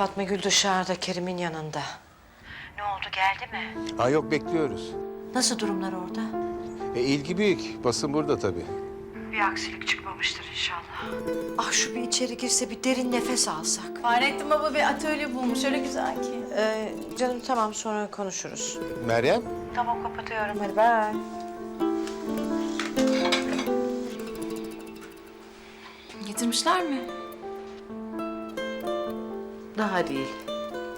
Fatma Gül dışarıda Kerim'in yanında. Ne oldu geldi mi? Ha yok bekliyoruz. Nasıl durumlar orada? E, ilgi büyük. Basın burada tabii. Bir aksilik çıkmamıştır inşallah. Ah şu bir içeri girse bir derin nefes alsak. Fahrettin Baba bir atölye bulmuş öyle güzel ki. Ee, canım tamam sonra konuşuruz. Meryem? Tamam kapatıyorum hadi bye. Getirmişler mi? Daha değil.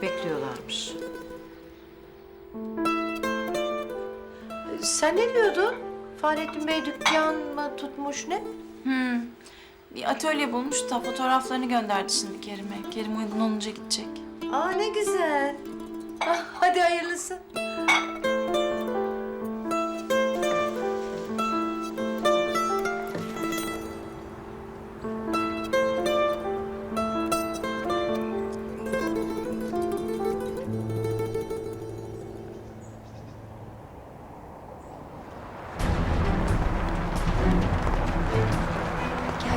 Bekliyorlarmış. Sen ne diyordun? Fahrettin Bey dükkan mı tutmuş ne? Hmm. Bir atölye bulmuş da fotoğraflarını gönderdi şimdi Kerim'e. Kerim uygun olunca gidecek. Aa ne güzel. Ah, hadi hayırlısı.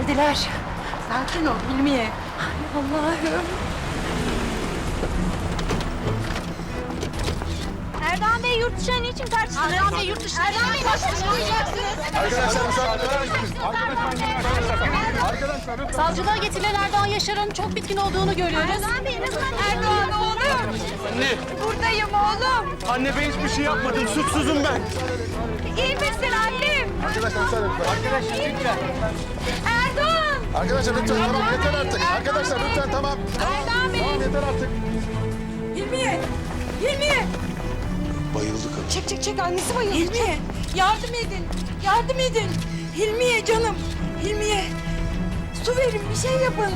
Geldiler. Sakin ol Hilmiye. Ay Allah'ım. Erdoğan Bey yurt dışına niçin tartıştınız? Erdoğan Bey yurt dışına Erdoğan Bey nasıl çıkmayacaksınız? Savcılığa getirilen Erdoğan Yaşar'ın çok bitkin olduğunu görüyoruz. Erdoğan Bey Erdoğan oğlum. Anne, Buradayım oğlum. anne ben hiçbir şey yapmadım. Suçsuzum ben. İyi misin? Arkadaşlar lütfen. Arkadaşlar lütfen. Erdoğan. Arkadaşlar lütfen tamam yeter artık. Arkadaşlar lütfen tamam. Erdoğan Bey. Tamam yeter artık. Hilmiye! Hilmiye! Bayıldı kadın. Çek çek çek annesi bayıldı. Hilmiye! Yardım edin! Yardım edin! Hilmiye canım! Hilmiye! Su verin bir şey yapın.